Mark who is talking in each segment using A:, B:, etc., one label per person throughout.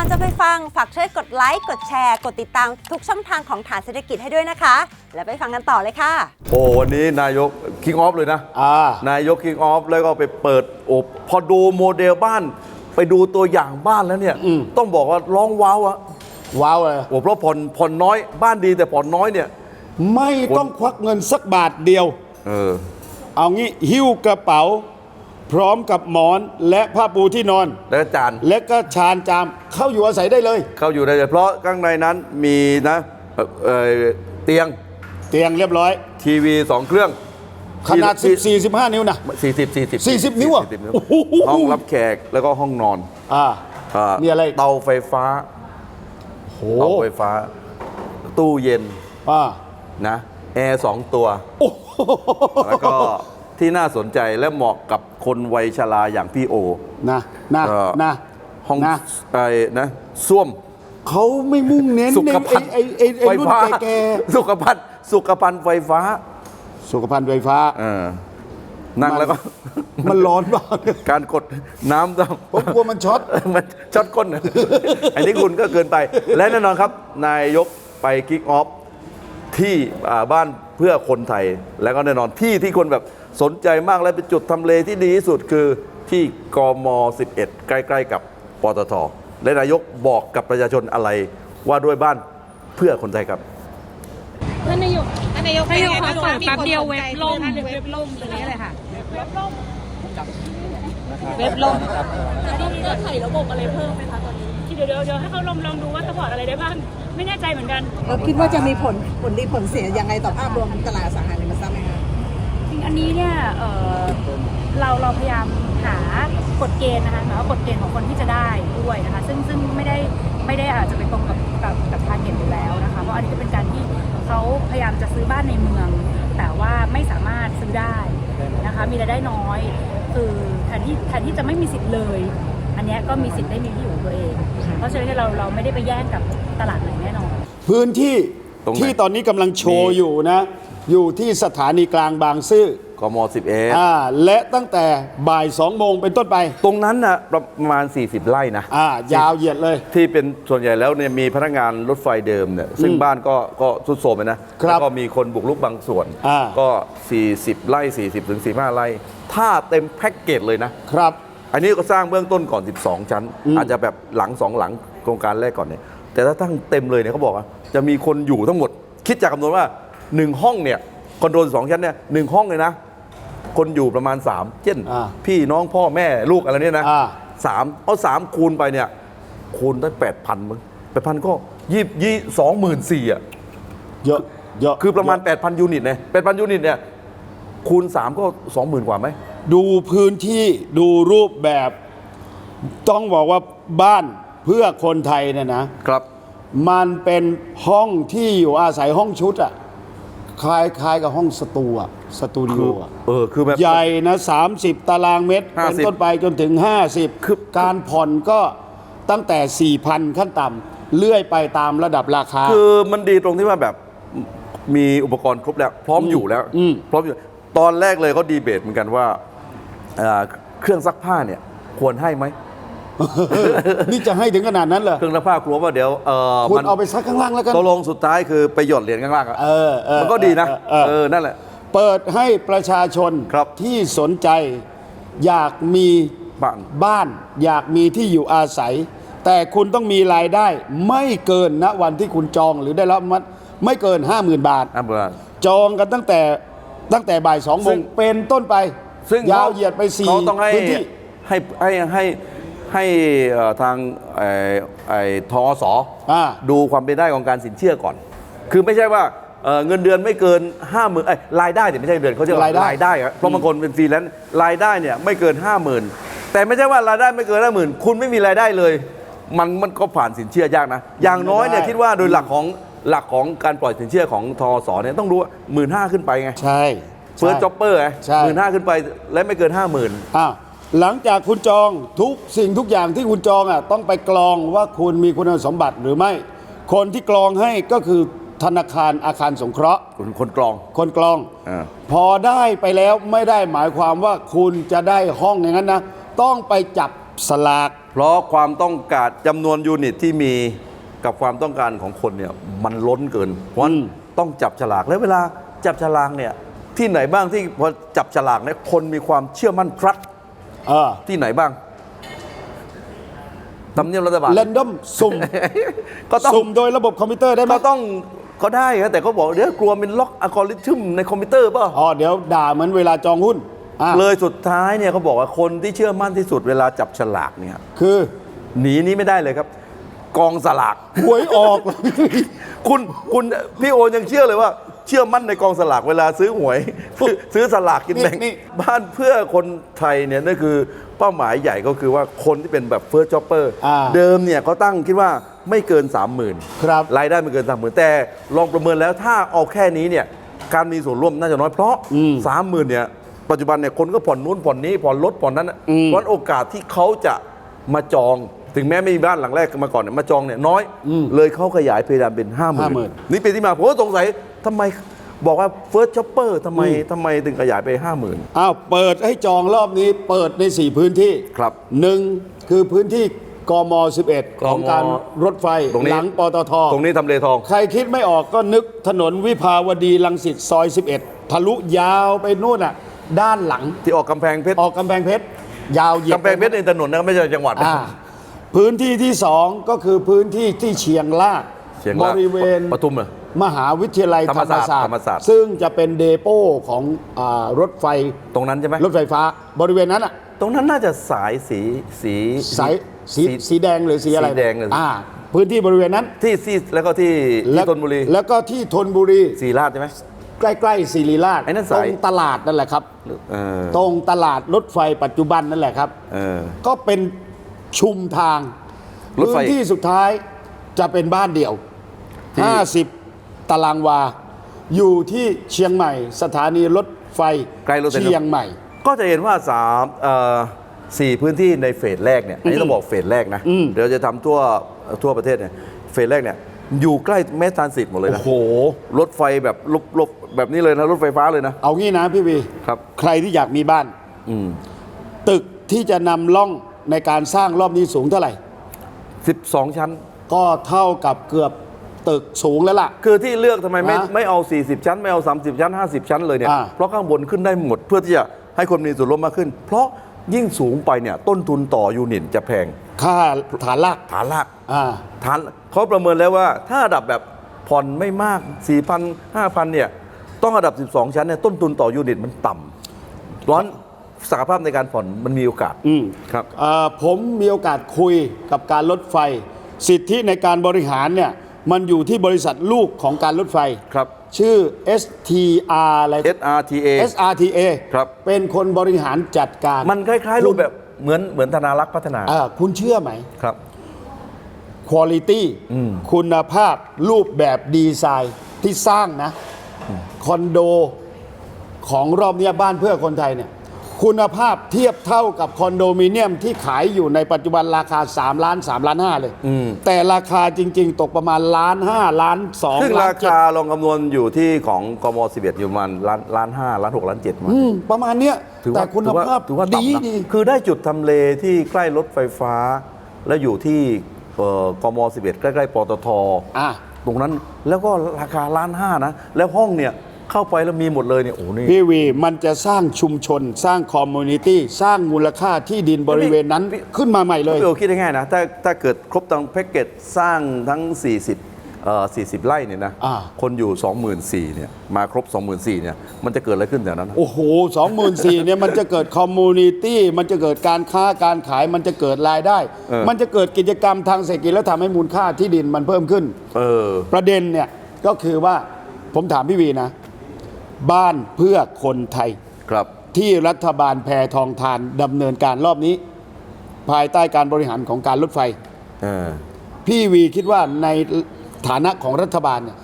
A: งฝากช่วยกดไลค์ กดแชร์ กดติดตามทุกช่องทางของฐานเศรษฐกิจให้ด้วยนะคะ แล้วไปฟังกันต่อเลยค่ะ
B: โอ้วันนี้นายกคิงออฟเลยนะ
C: อ่านา
B: ยกคิงออฟแล้วก็ไปเปิดโอบพอดูโมเดลบ้าน ไปดูตัวอย่างบ้านแล้วเนี่ย ต้องบอกว่าร้องว้าวอะ
C: ว้าวเลย
B: โอ้เพราะผ่อนผ่อนน้อยบ้านดีแต่ผ่อนน้อยเนี่ย
C: ไม่ต้องควักเงินสักบาทเดียว
B: เออ
C: เอางี้หิ้วกระเป๋า พร้อมกับหมอนและผ้าปูที่นอน
B: แล้วก็จาน
C: และก็ชานจามเข้าอยู่อาศัยได้เลย
B: เข้าอยู่ได้เลยเพราะข้างในนั้นมีนะเอ่อเอ่อเตียง
C: เตียงเรียบร้อย
B: ทีวีสองเครื่อง
C: ขนาด 14 15 นิ้วนะ
B: สี่สิบสี่สิบ
C: 40นิ้วอะ
B: 40นิ้ว
C: โอ้โห
B: ห้องรับแขกแล้วก็ห้องนอน
C: อ่า
B: อ่า
C: มีอะไรอีก
B: เตาไฟฟ้า
C: โห
B: เตาไฟฟ้า ตู้เย็น
C: อ่า
B: นะแอร์สองตัว
C: โอ้โห
B: แล้วก็ที่น่าสนใจและเหมาะกับ คนวัยชราอย่างพี่โอ
C: นะนะ
B: เอ่อ
C: นะ
B: ห้อง
C: นะ
B: ไอ้นะส้วม
C: เขาไม่มุ่งเน้น
B: สุ
C: ใน
B: ขภัณฑ์
C: ไอ้ไอ้ไอ้
B: ไฟ
C: รุ่น
B: ฟ้า
C: แก่
B: สุขภัณฑ์สุขภัณฑ์ไฟฟ้า
C: ๆสุขภัณฑ์ไฟฟ้า
B: เออนั่งแล้วก็
C: มันร้อนมาก
B: การกดน้ำต้อง
C: ผมกลัวมันช็อต
B: มันช็อตก้นนะ อันนี้คุณก็เกินไป และแน่นอนครับ นายกไปคิกออฟที่อ่าบ้านเพื่อคนไทย แล้วก็แน่นอนที่ที่คนแบบ สนใจมากและเป็นจุดทำเลที่ดีที่สุดคือที่กม 11 ใกล้ๆกับปตทและนายกบอกกับประชาชนอะไรว่าด้วยบ้านเพื่อคนไทยครับ
D: ท่านนายก
E: ท่านนายก
D: ท่านนายก
E: เป็นไง
D: ขอ
E: บ้าง
D: เปิดแป๊บเดียว
E: มี
D: เว็
E: คนสนใจ
D: บล่ม
E: ท่าน
D: เว็บล่มตรงนี้เลยค่ะ
E: เว็บล่ม
D: จะใส่ระบบอะไรเพิ่มไหมคะตอนนี้เดี๋ยวเดี๋ยวเดี๋ยวให้เขาลองลองดูว่าสปอร์ตอะไรได้บ้าง ไม่แน่ใจเหมือนกัน
F: เราคิดว่าจะมีผลผลดีผลเสียยังไงต่อภาพรวมตลาดอสังหา
D: อันนี้เนี่ยเอ่อเราเราพยายามหากฎเกณฑ์นะคะหมายว่ากฎเกณฑ์ของคนที่จะได้ด้วยนะคะซึ่งซึ่งไม่ได้ไม่ได้อาจจะไปตรงกับกับกับทาร์เก็ตอยู่แล้วนะคะเพราะอันนี้ก็เป็นการที่เขาพยายามจะซื้อบ้านในเมือง แต่ว่าไม่สามารถซื้อได้นะคะมีรายได้น้อย คือแทนที่แทนที่จะไม่มีสิทธิ์เลย อันเนี้ยก็มีสิทธิ์ได้มีที่อยู่ของตัวเอง เพราะฉะนั้นเราเราไม่ได้ไปแย่งกับตลาดไหนแน่นอน
C: พื้นที่
B: ตรงไหน
C: ที่ตอนนี้กำลังโชว์
B: มี
C: อยู่นะ อยู่ที่สถานีกลางบางซื่อก
B: ม11
C: อ่าและตั้งแต่บ่ายสองโมงเป็นต้นไป
B: ตรงนั้นนะประมาณ 40 ไร่นะ
C: อ่ายาวเหยียดเลย
B: ที่เป็นส่วนใหญ่แล้วเนี่ยมีพนักงานรถไฟเดิมเนี่ยซึ่งบ้านก็ก็ทรุดโทรมไปนะครับแล้วก็มีคนบุกรุกบางส่วน
C: อ่า
B: ก็ 40 ไร่ 40ถึง45 ไร่ ถ้าเต็มแพ็กเกจเลยนะ
C: ครับ
B: อันนี้ก็สร้างเบื้องต้นก่อน 12 ชั้น
C: อืม
B: อาจจะแบบหลัง2หลังโครงการแรกก่อนเนี่ยแต่ถ้าตั้งเต็มเลยเนี่ยเขาบอกว่าจะมีคนอยู่ทั้งหมด คิดจากคำนวณว่า 1ห้องเนี่ยคอนโดสองชั้นเนี่ยหนึ่งห้องเลยนะคนอยู่ประมาณ 3 เช่น
C: อ่า
B: พี่น้องพ่อแม่ลูกอะไรเนี่ยนะ
C: อ่า
B: สามเอาสามคูณไปเนี่ย คูณได้แปดพันมึงแปดพันก็ยี่ยี่สองหมื่นสี่อะ
C: เยอะเยอะ
B: คือประมาณ8,000 ยูนิตเนี่ย8,000 ยูนิตเนี่ย คูณ 3 ก็ 20,000 กว่าไหม
C: ดูพื้นที่ดูรูปแบบ ต้องบอกว่าบ้านเพื่อคนไทยเนี่ยนะ
B: ครับ
C: มันเป็นห้องที่อยู่อาศัยห้องชุดอะ คล้ายคล้ายกับห้องสตูอะสตูดิ
B: คื
C: โอ
B: อ
C: อะ
B: เออคือแบบ
C: ใหญ่นะ 30 ตารางเมตร
B: 50
C: เป็นต้นไปจนถึง 50
B: คือ
C: การผ่อนก็ตั้งแต่ 4,000 ขั้นต่ำเลื่อยไปตามระดับราคา
B: คือมันดีตรงที่ว่าแบบมีอุปกรณ์ครบแล้ว พร้อมอยู่แล้ว
C: อืม
B: พร้อมอยู่ตอนแรกเลยเขาดีเบตเหมือนกันว่าเอ่อเครื่องซักผ้าเนี่ยควรให้ไหม
C: นี่จะให้ถึงขนาดนั้นเหรอ
B: เครื่องซักผ้ากลัวว่าเดี๋ยวเออ
C: คุณ
B: มัน
C: เอาไปซักข้างล่างแล้วกัน
B: ตกลงสุดท้ายคือไปหยดเหรียญข้างล่างอะ
C: เออเออ
B: มันก็ดีนะ
C: เออเออ
B: เออนั่นแหละ
C: เปิดให้ประชาชน
B: ครับ
C: ที่สนใจ อยากมี
B: บ้าน
C: บ้าน อยากมีที่อยู่อาศัย แต่คุณต้องมีรายได้ ไม่เกินณวันที่คุณจองหรือได้รับอนุมัติไม่เกิน 50,000 บาท
B: อะเบอร์
C: จองกันตั้งแต่ตั้งแต่บ่ายสองโม
B: ซึ่
C: ง
B: ง
C: เป็นต้นไป
B: ซึ่ง
C: ยาว
B: ข
C: เหยียดไปสี่
B: เขาต้องให้
C: พื้นที่
B: ให้ให้ให้ ให้เอ่อทางไอ้ไอ้ทอส
C: อ่า
B: ดูความเป็นได้ของการสินเชื่อก่อน คือไม่ใช่ว่าเอ่อเงินเดือนไม่เกินห้าหมื่นเอ้ยรายได้เนี่ยไม่ใช่เดือนเขาเรียกว่ารา
C: ยได้
B: รายได้ครับเพราะบางคนเป็นฟรีแลนซ์รายได้เนี่ยไม่เกินห้าหมื่นแต่ไม่ใช่ว่ารายได้ไม่เกินห้าหมื่นคุณไม่มีรายได้เลย มันมันก็ผ่านสินเชื่อยากนะ อย่างน้อยเนี่ยคิดว่าโดยหลักของหลักของการปล่อยสินเชื่อของทอสเนี่ยต้องรู้ว่าหมื่นห้าขึ้นไปไง
C: ใช่
B: เฟิร์ส
C: ใช่
B: จ็อปเปอร์ไง
C: ใช่
B: หมื่นห้าขึ้นไปและไม่เกินห้าหมื่น
C: อ้าว หลังจากคุณจองทุกสิ่งทุกอย่างที่คุณจองอะต้องไปกรองว่าคุณมีคุณสมบัติหรือไม่ คนที่กรองให้ก็คือธนาคารอาคารสงเคราะห์
B: คนคนกรอง
C: คนกรอง
B: อ่า
C: พอได้ไปแล้วไม่ได้หมายความว่าคุณจะได้ห้องอย่างนั้นนะ ต้องไปจับสลาก
B: เพราะความต้องการจำนวนยูนิตที่มีกับความต้องการของคนเนี่ยมันล้นเกิน เพราะฉะนั้นต้องจับฉลาก แล้วเวลาจับฉลากเนี่ยที่ไหนบ้างที่พอจับฉลากเนี่ยคนมีความเชื่อมั่น trust
C: เออ
B: ที่ไหนบ้างทำเนียบรัฐบาล
C: แรนดอมสุ่ม
B: ก็ต้อง
C: สุ่มโดยระบบคอมพิวเตอร์ได้ไหม
B: ก็ต้องก็ได้ครับแต่ก็บอกเดี๋ยวกลัวเป็นล็อกอัลกอริทึมในคอมพิวเตอร์เปล่า
C: อ๋อเดี๋ยวด่าเหมือนเวลาจองหุ้นอะ
B: เลยสุดท้ายเนี่ยเขาบอกว่าคนที่เชื่อมั่นที่สุดเวลาจับฉลากเนี่ย
C: คือ
B: หนีนี้ไม่ได้เลยครับ กองสลาก
C: หวยออก
B: คุณคุณพี่โอยังเชื่อเลยว่า เชื่อมั่นในกองสลากเวลาซื้อหวย ซื้อซื้อสลากกินแบ่ง
C: นี่
B: บ้านเพื่อคนไทยเนี่ยนั่นคือเป้าหมายใหญ่ก็คือว่าคนที่เป็นแบบเฟิร์สจ็อปเปอร์
C: อ่า
B: เดิมเนี่ยเขาตั้งคิดว่าไม่เกิน 30,000
C: ครับ
B: รายได้ไม่เกิน 30,000 แต่ลองประเมินแล้วถ้าเอาแค่นี้เนี่ยการมีส่วนร่วมน่าจะน้อยเพราะ 30,000เนี่ยปัจจุบันเนี่ยคนก็ผ่อนนู้นผ่อนนี้ผ่อนรถผ่อนนั้นน่ะเพราะโอกาสที่เขาจะมาจองถึงแม้ไม่มีบ้านหลังแรกมาก่อนเนี่ยมาจองเนี่ยน้อย เลยเขาขยายเพดานเป็น50,000
C: 50,000
B: นี่เป็นที่มาผมก็สงสัย ทำไมบอกว่าเฟิร์สช็อปเปอร์ทำไมทำไมถึงขยายไป 50,000
C: อ้าวเปิดให้จองรอบนี้เปิดใน 4 พื้นที่
B: ครับ
C: หนึ่งคือพื้นที่กม 11 ของการรถไฟ
B: ตรงนี้
C: หลังปตท
B: ตรงนี้ทำเลทอง
C: ใครคิดไม่ออกก็นึกถนนวิภาวดีลังสิตซอย 11 ทะลุยาวไปนู่นอะ ด้านหลัง
B: ที่ออกกำแพงเพชร
C: ออกกำแพงเพชรยาวเหยียบ
B: กำแพงเพชรในถนนนะครับไม่ใช่จังหวัดนะ
C: อ่าพื้นที่ที่สองก็คือพื้นที่ที่เชียงราก
B: เชียง
C: บ
B: ราก
C: ริเวณ
B: ปทุมเหรอ
C: มหาวิทยาลัย
B: ธ
C: ธ
B: ร
C: ร
B: ร
C: ร
B: ม
C: ม
B: ศาสตร์
C: ศาสต
B: ธรรมศาสตร์
C: ร์ ซึ่งจะเป็นเดโปของอารถไฟ
B: ตรงนั้นใช่ไหม
C: รถไฟฟ้าบริเวณนั้นอะ
B: ตรงนั้นน่าจะสายสีสี
C: สายสีสีแดงหรือสีอะไร
B: สีแดงเลย
C: อ่าพื้นที่บริเวณนั้น
B: ที่ที่แล้วก็ที่ที่ธนบุรี
C: แล้วก็ที่ธนบุรี
B: สีราชใช่ไหม
C: ใกล้ๆศิริราช
B: ไอ้นั่น
C: ต
B: สาย
C: รงตลาดนั่นแหละครับ
B: เออ
C: ตรงตลาดรถไฟปัจจุบันนั่นแหละครับ
B: เออ
C: ก็เป็นชุมทาง
B: รถไฟ
C: พื้นที่สุดท้ายจะเป็นบ้านเดี่ยว
B: ที่
C: 50 ตารางวา อยู่ที่เชียงใหม่ สถานีรถไฟ
B: ใกล้รถไฟ
C: เชียงใหม่
B: ก็จะเห็นว่าสามเอ่อสี่พื้นที่ในเฟสแรกเนี่ยอันนี้ต้องบอกเฟสแรกนะ
C: อืม
B: เดี๋ยวจะทำทั่วทั่วประเทศเนี่ยเฟสแรกเนี่ยอยู่ใกล้แมสทรานสิตหมดเลย
C: โอ้
B: นะ
C: โห
B: รถไฟแบบลบลบแบบนี้เลยนะรถไฟฟ้าเลยนะ
C: เอางี้นะพี่วี
B: ครับ
C: ใครที่อยากมีบ้าน
B: อืม
C: ตึกที่จะนำล่องในการสร้างรอบนี้สูงเท่าไหร่
B: สิบสองชั้น
C: ก็เท่ากับเกือบ ตึกสูงแล้วล่ะ
B: คือที่เลือกทำไมไม่
C: ฮะ
B: ไม่เอา 40 ชั้น ไม่เอา 30 ชั้น 50 ชั้นเลยเนี่ย
C: อ่า
B: เพราะข้างบนขึ้นได้หมดเพื่อที่จะให้คนมีส่วนร่วมมากขึ้น เพราะยิ่งสูงไปเนี่ยต้นทุนต่อยูนิตจะแพง
C: ค่าฐานลาก
B: ฐานลาก
C: อ่า
B: ฐานเขาประเมินแล้วว่าถ้าระดับแบบผ่อนไม่มาก 4,000 5,000 เนี่ย ต้องระดับ 12 ชั้นเนี่ยต้นทุนต่อยูนิตมันต่ำร้อนศักยภาพในการผ่อนมันมีโอกาส
C: อืม
B: ครับ
C: เอ่อผมมีโอกาสคุยกับการรถไฟ สิทธิในการบริหารเนี่ย มันอยู่ที่บริษัทลูกของการรถไฟ
B: ครับ
C: ชื่อ STR อะไร
B: SRTA
C: SRTA
B: ครับ
C: เป็นคนบริหารจัดการ
B: มันคล้ายๆรูปแบบเหมือนเหมือนธนารักษ์พัฒนา
C: อ่าคุณเชื่อไหม
B: ครับ
C: คุณภาพ
B: อืม
C: คุณภาพรูปแบบดีไซน์ที่สร้างนะ คอนโดของรอบเนี้ยบ้านเพื่อคนไทยเนี่ย คุณภาพเทียบเท่ากับคอนโดมิเนียมที่ขายอยู่ในปัจจุบันราคา 3 ล้าน 3 ล้าน 5 เลย
B: อืม
C: แต่ราคาจริง ๆ ตกประมาณล้าน 5 ล้าน 2
B: ซึ่ง
C: ล้า
B: ราน
C: เจ็ด
B: คาลองคำนวณอยู่ที่ของกม11อยู่ประมาณล้านล้านห้าล้านหกล้านเจ็ดมา
C: อืมประมาณเนี้ย
B: ถือ
C: แต่
B: ว่า
C: คุณ
B: ถือว่า
C: ภาพ
B: ถือว่า
C: ดี
B: ต่ำนะ
C: ดี
B: คือได้จุดทำเลที่ใกล้รถไฟฟ้า และอยู่ที่เอ่อกม11ใกล้ๆปตท
C: อะ
B: ตรงนั้นแล้วก็ราคาล้านห้านะ แล้วห้องเนี่ย เข้าไปแล้วมีหมดเลยเนี่ยโอ้โหนี่
C: พี่วีมันจะสร้างชุมชน สร้างคอมมูนิตี้สร้างมูลค่าที่ดินบริเวณนั้นขึ้นมาใหม่เลย
B: พี่โอคิดได้ง่ายนะถ้าถ้าเกิดครบทั้งแพ็กเกจสร้างทั้ง 40เอ่อ40 ไร่เนี่ยนะ
C: อ่า
B: คนอยู่ 24,000เนี่ยมาครบ 24,000เนี่ยมันจะเกิดอะไรขึ้นแถวนั้นนะ
C: โอ้โหสองหมื่นสี่เนี่ยมันจะเกิดคอมมูนิตี้ มันจะเกิดการค้าการขาย มันจะเกิดรายได้
B: เออ
C: มันจะเกิดกิจกรรมทางเศรษฐกิจแล้วทำให้มูลค่าที่ดินมันเพิ่มขึ้น
B: เออ
C: ประเด็นเนี่ยก็คือว่าผมถามพี่วีนะ บ้านเพื่อคนไทย
B: ครับ
C: ที่รัฐบาลแพทองทานดำเนินการรอบนี้ ภายใต้การบริหารของการรถไฟ
B: เออ
C: พี่วีคิดว่าในฐานะของรัฐบาลเนี่ย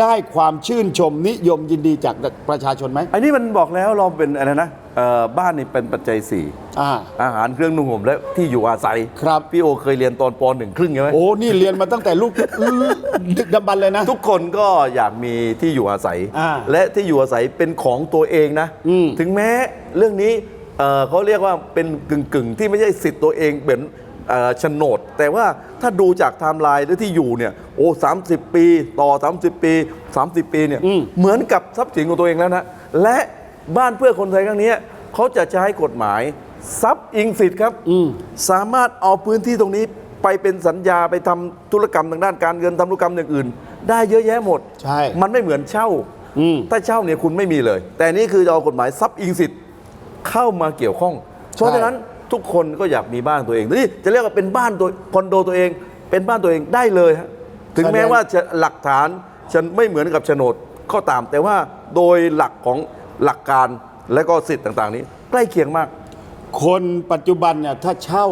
C: ได้ความชื่นชมนิยมยินดีจากประชาชนไหม
B: อันนี้มันบอกแล้วเราเป็นอะไรนะ เอ่อบ้านนี่เป็นปัจจัยสี่
C: อ่า
B: อาหารเครื่องนุ่งห่มและที่อยู่อาศัย
C: ครับ
B: พี่โอเคยเรียนตอนปหนึ่งครึ่งใช่ไหม
C: โอ้นี่เรียนมาตั้งแต่ลูก ดึกดำบรรพ์เลยนะ
B: ทุกคนก็อยากมีที่อยู่อาศัย
C: อ่า
B: และที่อยู่อาศัยเป็นของตัวเองนะ
C: อืม
B: ถึงแม้เรื่องนี้เอ่อเขาเรียกว่าเป็นกึ่งกึ่งๆที่ไม่ใช่สิทธิ์ตัวเองเหมือนเอ่อโฉนด แต่ว่าถ้าดูจากไทม์ไลน์หรือที่อยู่เนี่ยโอ้สาปี ต่อ 30 ปี 30 ปีเนี่ย
C: อืม
B: เหมือนกับทรัพย์สินของตัวเองแล้วนะและ บ้านเพื่อคนไทยครั้งเนี้ยเขาจะใช้กฎหมายทรัพย์อิงสิทธิ์ครับ
C: อืม
B: สามารถเอาพื้นที่ตรงนี้ไปเป็นสัญญาไปทำธุรกรรมทางด้านการเงินทำธุรกรรมอย่างอื่น ได้เยอะแยะหมด
C: ใช่
B: มันไม่เหมือนเช่า
C: อืม
B: ถ้าเช่าเนี่ยคุณไม่มีเลย แต่นี่คือจะเอากฎหมายทรัพย์อิงสิทธิ์เข้ามาเกี่ยวข้อง เพราะฉะนั้นทุกคนก็อยากมีบ้านตัวเองนี่จะเรียกว่าเป็นบ้านตัวคอนโดตัวเอง เป็นบ้านตัวเองได้เลยฮะถึงแม้ว่าจะหลักฐานฉันไม่เหมือนกับโฉนดก็ตาม แต่ว่าโดยหลักของ หลักการและก็สิทธิ์ต่างๆ นี้ ใกล้เคียงมาก
C: คนปัจจุบันเนี่ยถ้าเช่า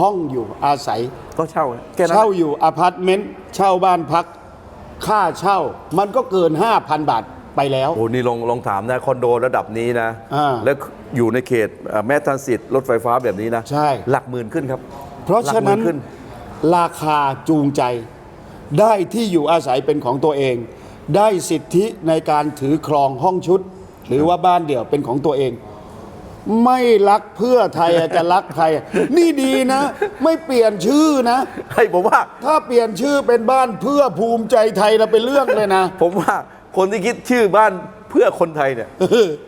C: ห้องอยู่อาศัย
B: ก็เช่าแค่นั้น
C: เช่าอยู่อพาร์ตเมนต์เช่าบ้านพัก ค่าเช่ามันก็เกิน 5,000 บาทไปแล้ว
B: โอ้นี่ลองลองถามนะคอนโดระดับนี้นะ
C: อ่า
B: แล้วอยู่ในเขตเอ่อแมททันสิทธิ์รถไฟฟ้าแบบนี้นะ
C: ใช่
B: หลักหมื่นขึ้นครับ
C: เพราะฉะนั้น
B: หลักหมื่ขึ้น
C: ราคาจูงใจ ได้ที่อยู่อาศัยเป็นของตัวเอง ได้สิทธิในการถือครองห้องชุด หรือว่าบ้านเดี่ยวเป็นของตัวเอง ไม่รักเพื่อไทยอะจะรักใครอะนี่ดีนะ ไม่เปลี่ยนชื่อนะ
B: ให้ผมว่า
C: ถ้าเปลี่ยนชื่อเป็นบ้านเพื่อภูมิใจไทยเราเป็นเรื่องเลยนะ
B: ผมว่าคนที่คิดชื่อบ้านเพื่อคนไทยเนี่ย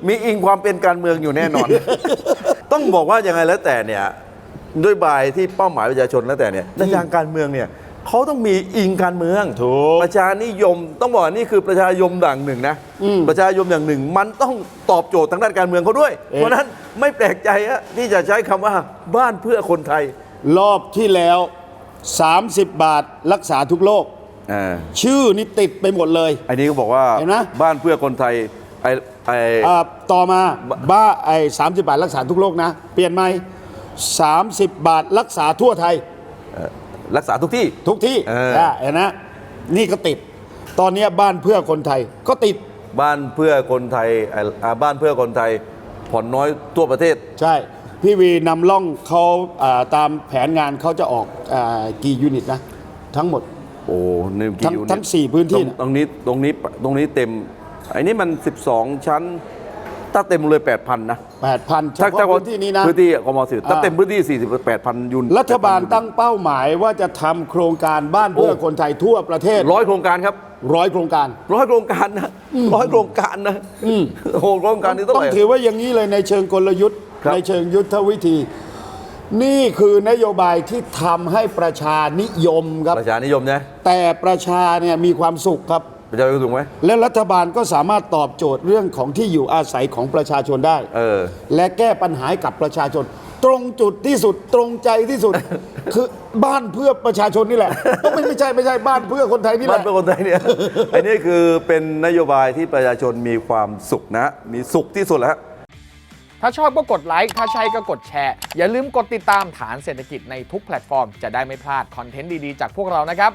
B: มีอิงความเป็นการเมืองอยู่แน่นอน ต้องบอกว่ายังไงแล้วแต่เนี่ยด้วยบายที่เป้าหมายประชาชนแล้วแต่เนี่ยในทางการเมืองเนี่ย เขาต้องมีอิงการเมือง
C: ถูก
B: ประชานิยมต้องบอกว่านี่คือประชานิยมอย่างหนึ่งนะ
C: อืม
B: ประชานิยมอย่างหนึ่ง มันต้องตอบโจทย์ทางด้านการเมืองเขาด้วย
C: เอ๊ะ
B: เพราะฉะนั้นไม่แปลกใจฮะที่จะใช้คำว่าบ้านเพื่อคนไทย
C: รอบที่แล้ว 30 บาทรักษาทุกโรค
B: อ่า
C: ชื่อนี่ติดไปหมดเลย
B: อันนี้ก็บอกว่า
C: เห็นไหม
B: บ้านเพื่อคนไทยไอไอ
C: อ่าต่อมาบ้าไอ้สาบาทรักษาทุกโรคนะ เปลี่ยนไหม30 บาทรักษาทั่วไทย
B: รักษาทุกที่
C: ทุกที่
B: เออ
C: อะเห็นนะนี่ก็ติด ตอนเนี้ยบ้านเพื่อคนไทยก็ติด
B: บ้านเพื่อคนไทยเอ่ออ่าบ้านเพื่อคนไทย ผ่อนน้อยทั่วประเทศ
C: ใช่ พี่วีนำล่องเขาอ่าตามแผนงานเขาจะออกอากี่ยูนิตนะ ทั้งหมด
B: โอ้นี่
C: ทั้ง
B: กี่ยูนิต
C: ทั้งสี่พื้นที่
B: ตรง
C: น่ะ
B: ตรงนี้ตรงนี้ตรงนี้เต็มไอ้นี่มัน 12 ชั้น ถ้าเต็มเลย8,000นะ
C: 8,000เฉ
B: ถ้า
C: พาะ
B: ถ้า
C: พื้นที่นี้นะ
B: พื้นที่กมสิถ้า
C: อ่า
B: เต็มพื้นที่48,000ยูนิต
C: รัฐบาลตั้งเป้าหมายว่าจะทำโครงการบ้านเพื่อ
B: โอ้
C: คนไทยทั่วประเทศ
B: ร้อยโครงการครับ
C: ร้อยโครงการ
B: ร้อยโครงการนะร้อยโครงการนะโอ้โหโครงการนี้เท่า
C: ต้อ
B: ไห
C: ง
B: ร่
C: ถือว่าอย่างนี้เลยในเชิงกลยุทธ์
B: ครับ
C: ในเชิงยุทธวิธี นี่คือนโยบายที่ทำให้ประชานิยมครับ
B: ประชานิยมนะ
C: แต่ประชาเนี่ยมีความสุขครับ
B: ประชานิยมถูกไหม
C: และรัฐบาลก็สามารถตอบโจทย์เรื่องของที่อยู่อาศัยของประชาชนได้
B: เออ
C: และแก้ปัญหาให้กับประชาชน ตรงจุดที่สุดตรงใจที่สุด คือบ้านเพื่อประชาชนนี่แหละไม่ไม่ใช่ไม่ใช่บ้านเพื่อคนไทยนี่แห
B: บ้าน
C: ละ
B: เพื่อคนไทยเนี่ย อันนี้คือเป็นนโยบายที่ประชาชนมีความสุขนะมีสุขที่สุดแล้ว
E: ถ้าชอบก็กดไลค์ ถ้าใช่ก็กดแชร์ อย่าลืมกดติดตามฐานเศรษฐกิจในทุกแพลตฟอร์ม จะได้ไม่พลาดคอนเทนต์ดี ๆ จากพวกเรานะครับ